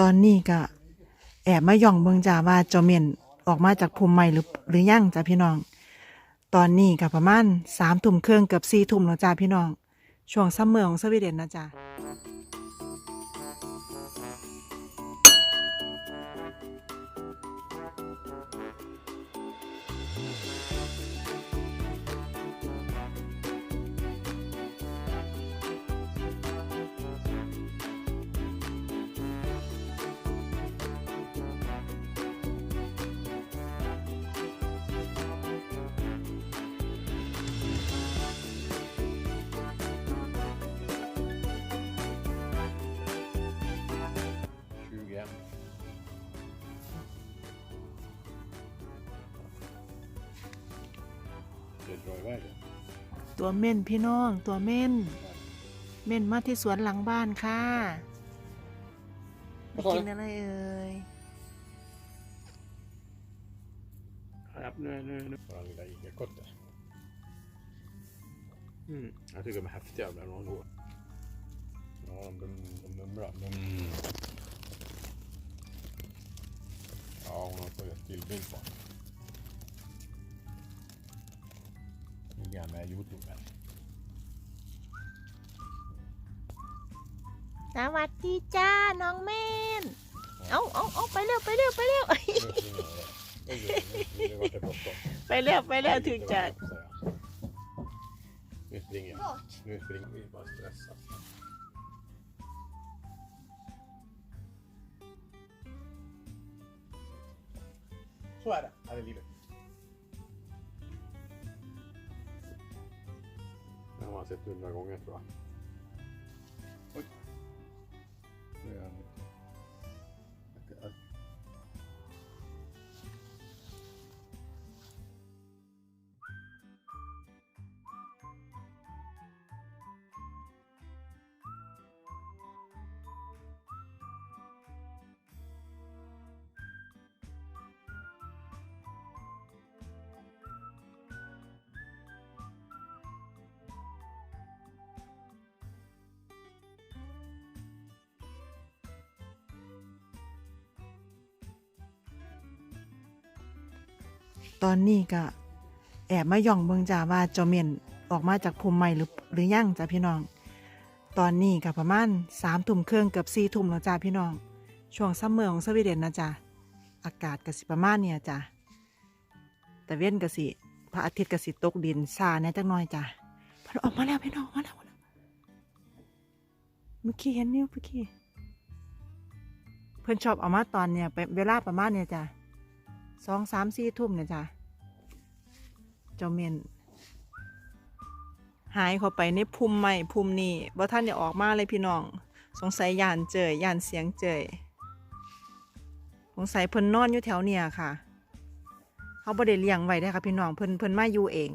ตอนนี้ก็แอบมาย่องเบิงจ่าว่าเจอเม่นออกมาจากภูมิใหม่หรือหรือยังจ้าพี่น้อง ตอนนี้ก็ประมาณสามทุ่มครึ่งเกือบสี่ทุ่มแล้วจ้าพี่น้อง ช่วงซัมเมอร์ของสวีเดนนะจ้า Det drar iväg det. ตัวเม่นพี่น้องตัวเม่นเม่นมาที่สวนหลังบ้านค่ะไปกินอะไรเอ่ย Ja, nu, nu, nu. Bara lilla igelkottar. Mm. Jag tycker de är häftiga ibland när de går. Ja, de, de, de mumlar. De... Ja, hon har tagit stillbild på honom. Nu är han med i Youtube. här. สวัสดีจ้า น้องเม่น เอาเอาเอาไปเร็วไปเร็วไปเร็ว Nu springer jag. Oj, oj, oj, nu vart det bråttom. ไปเร็วไปเร็วถึงจะ Nu springer jag. Nu springer vi bara stressar. Så är det här i livet. Sett hundra gånger tror jag. ตอนนี้ก็แอบมาย่องเบิงจ่าว่าเจอเม่นออกมาจากภูมิใหม่หรือหรือยังจ้าพี่น้อง ตอนนี้ก็ประมาณสามทุ่มครึ่งเกือบสี่ทุ่มแล้วจ้าพี่น้อง ช่วงซัมเมอร์ของสวีเดนนะจ้าอากาศก็สิประมาณเนี่ยจ้าแต่เว้นก็สิพระอาทิตย์ก็สิตกดินซาแน่จักหน่อยจ้าเพิ่นออกมาแล้วพี่น้องออกมาแล้วเมื่อกี้เห็นนิ้วเมื่อกี้เพิ่อนชอบออกมาตอนเนี่ยไปเวลาประมาณเนี่ยจ้า สองสามสี่ทุ่มเนี่ยจ้ะเจ้าเมนหายเข้าไปในภูมิใหม่ภูมินี้ว่าท่านอย่าออกมาเลยพี่น้อง สงสัยยานเจยยานเสียงเจยสงสัยเพิ่นนอนอยู่แถวเนี่ยค่ะ เขาบ่ได้เลี้ยงไว้ได้ค่ะพี่น้องเพิ่นเพิ่นมาอยู่เอง